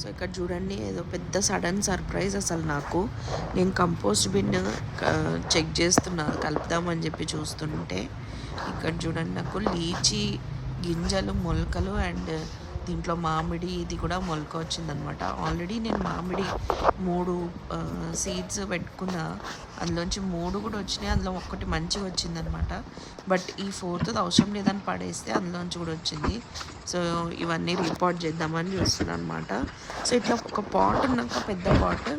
So ఇక్కడ చూడండి ఏదో పెద్ద సడన్ సర్ప్రైజ్ అసలు నాకు. నేను కంపోస్ట్ బిన్ చెక్ చేస్తున్నా కలుపుదామని చెప్పి చూస్తుంటే. ఇక్కడ చూడండి నాకు లీచి గింజలు మొలకలు అండ్ దీంట్లో మామిడి ఇది కూడా మొలక వచ్చిందనమాట. ఆల్రెడీ నేను మామిడి మూడు సీడ్స్ పెట్టుకున్న. అందులోంచి మూడు కూడా వచ్చినాయి. అందులో ఒక్కటి మంచిగా వచ్చిందనమాట. బట్ ఈ ఫోర్త్ అవసరం లేదని పడేస్తే అందులోంచి కూడా వచ్చింది. సో ఇవన్నీ రిపోర్ట్ చేద్దామని చూస్తున్నాను అనమాట సో ఇట్లా ఒక పాట్ ఉన్నాక పెద్ద పాట్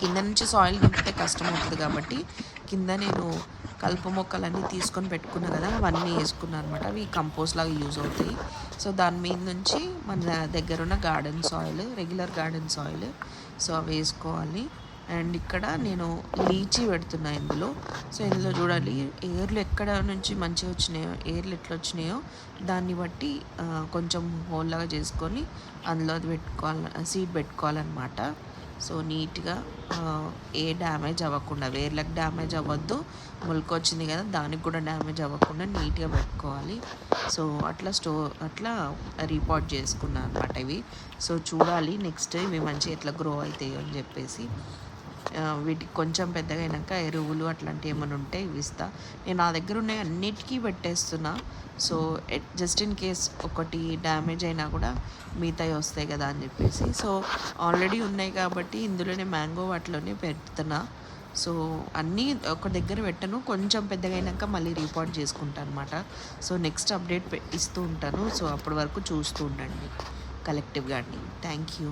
కింద నుంచి సాయిల్ దింపితే కష్టం అవుతుంది కాబట్టి కింద నేను కలుపు మొక్కలన్నీ తీసుకొని పెట్టుకున్నా కదా అవన్నీ వేసుకున్నాను అనమాట అవి కంపోస్ట్ లాగా యూజ్ అవుతాయి. సో దాని మీద నుంచి మన దగ్గర ఉన్న garden soil regular garden soil. So అవి వేసుకోవాలి. అండ్ ఇక్కడ నేను లీచీ పెడుతున్నా ఇందులో. సో ఇందులో చూడాలి ఏర్లు ఎక్కడ నుంచి మంచిగా వచ్చినాయో ఏర్లు ఎట్లా వచ్చినాయో దాన్ని బట్టి కొంచెం హోల్లాగా చేసుకొని అందులో అది పెట్టుకోవాలి సీడ్ పెట్టుకోవాలన్నమాట. సో నీట్గా ఏ డ్యామేజ్ అవ్వకుండా వేర్లకు డ్యామేజ్ అవ్వద్దు. ముల్క్ వచ్చింది కదా దానికి కూడా డ్యామేజ్ అవ్వకుండా నీట్గా పెట్టుకోవాలి. సో అట్లా స్టో అట్లా రిపోర్ట్ చేసుకున్నాను అనమాట ఇవి. సో చూడాలి నెక్స్ట్ ఇవి మంచిగా ఎట్లా గ్రో అవుతాయి అని చెప్పేసి. వీటికి కొంచెం పెద్దగా అయినాక ఎరువులు అట్లాంటివి ఏమైనా ఉంటే ఇవి ఇస్తా. నేను నా దగ్గర ఉన్నవి అన్నిటికీ పెట్టేస్తున్నా. సో జస్ట్ ఇన్ కేస్ ఒకటి డ్యామేజ్ అయినా కూడా మిగతాయి వస్తాయి కదా అని చెప్పేసి. సో ఆల్రెడీ ఉన్నాయి కాబట్టి ఇందులోనే మ్యాంగో వాటిలోనే పెడుతున్నా. సో అన్నీ ఒక దగ్గర పెట్టను. కొంచెం పెద్దగైనాక మళ్ళీ రిపోర్ట్ చేసుకుంటాను అనమాట సో నెక్స్ట్ అప్డేట్ ఇస్తూ ఉంటాను. సో అప్పటి వరకు చూస్తూ ఉండండి. కలెక్టివ్గా అండి థ్యాంక్ యూ